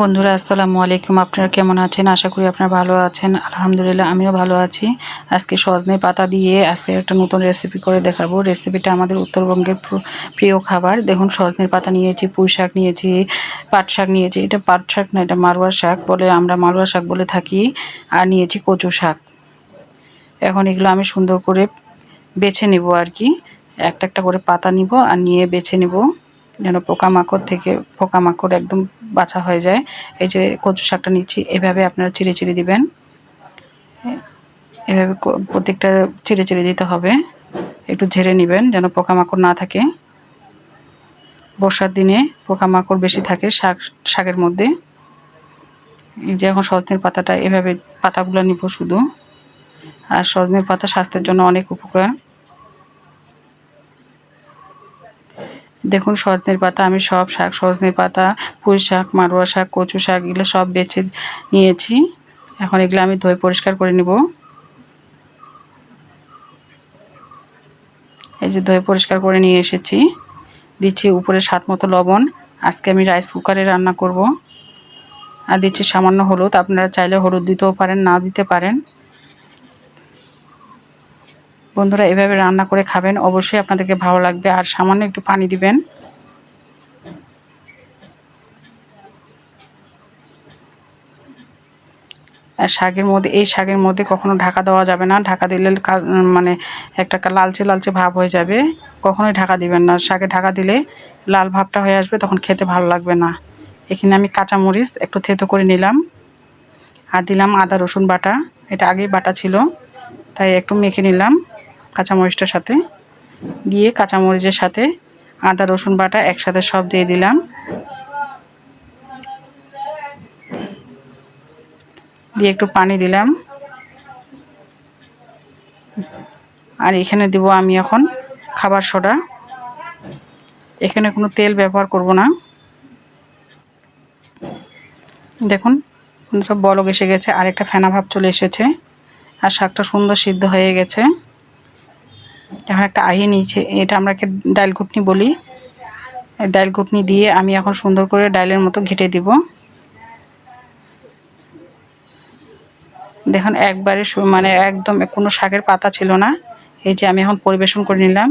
বন্ধুরা, আসসালামু আলাইকুম। আপনারা কেমন আছেন? আশা করি আপনারা ভালো আছেন। আলহামদুলিল্লাহ, আমিও ভালো আছি। আজকে সজনে পাতা দিয়ে আজকে একটা নতুন রেসিপি করে দেখাবো। রেসিপিটা আমাদের উত্তরবঙ্গের প্রিয় খাবার। দেখুন, সজনের পাতা নিয়েছি, পুঁই শাক নিয়েছি, পাট শাক নিয়েছি। এটা পাট শাক না, এটা মারোয়া শাক বলে আমরা মারোয়া শাক বলে থাকি। আর নিয়েছি কচু শাক। এখন এগুলো আমি সুন্দর করে বেছে নেব আর কি। একটা একটা করে পাতা নিব আর নিয়ে বেছে নেব। যেন পোকামাকড় থেকে পোকামাকড় একদম বাছা হয়ে যায়। এই যে কচু শাকটা নিচ্ছি, এভাবে আপনারা চিড়ে চিড়ে দিবেন। এভাবে প্রত্যেকটা চিড়ে চিড়ে দিতে হবে। একটু ঝেড়ে নেবেন যেন পোকামাকড় না থাকে। বর্ষার দিনে পোকামাকড় বেশি থাকে শাক, শাকের মধ্যে। এই যে এখন সজনের পাতাটা, এভাবে পাতাগুলো নিব শুধু। আর সজনের পাতা স্বাস্থ্যের জন্য অনেক উপকার। দেখুন, সজনের পাতা, আমি সব শাক, সজনের পাতা, পুঁই শাক মারোয়া শাক, কচু শাক, এগুলো সব বেছে নিয়েছি। এখন এগুলো আমি ধুয়ে পরিষ্কার করে নেব। এই যে ধুয়ে পরিষ্কার করে নিয়ে এসেছি। দিচ্ছি উপরে স্বাদ মতো লবণ। আজকে আমি রাইস কুকারে রান্না করব। আর দিচ্ছি সামান্য হলুদ। আপনারা চাইলে হলুদ দিতেও পারেন, না দিতে পারেন। বন্ধুরা এভাবে রান্না করে খাবেন, অবশ্যই আপনাদেরকে ভালো লাগবে। আর সামান্য একটু পানি দিবেন। শাকের মধ্যে, এই শাকের মধ্যে কখনো ঢাকা দেওয়া যাবে না। ঢাকা দিলে মানে একটা লালচে লালচে ভাব হয়ে যাবে। কখনোই ঢাকা দিবেন না। শাকে ঢাকা দিলে লাল ভাবটা হয়ে আসবে, তখন খেতে ভালো লাগবে না। এখানে আমি কাঁচামরিচ একটু থেতো করে নিলাম। আর দিলাম আদা, রসুন বাটা। এটা আগেই বাটা ছিল। তাই একটু মেখে নিলাম কাঁচামরিচটার সাথে। দিয়ে কাঁচামরিচের সাথে আদা, রসুন বাটা একসাথে সব দিয়ে দিলাম। দিয়ে একটু পানি দিলাম। আর এখানে দেব আমি এখন খাবার সোডা। এখানে কোনো তেল ব্যবহার করব না। দেখুন সব বলক এসে গেছে, আরেকটা ফেনা ভাব চলে এসেছে। আর শাকটা সুন্দর সিদ্ধ হয়ে গেছে। এখন একটা আহি নিয়েছে, এটা আমরা ডাল ঘুটনি বলি। ডাল ঘুটনি দিয়ে আমি এখন সুন্দর করে ডালের মতো ঘেটে দিব। দেখুন, একবারে মানে একদম কোনো শাকের পাতা ছিল না। এই যে আমি এখন পরিবেশন করে নিলাম।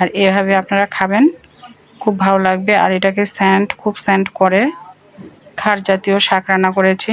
আর এভাবে আপনারা খাবেন, খুব ভালো লাগবে। আর এটাকে স্যান্ড খুব স্যান্ড করে। খার জাতীয় শাক রান্না করেছি।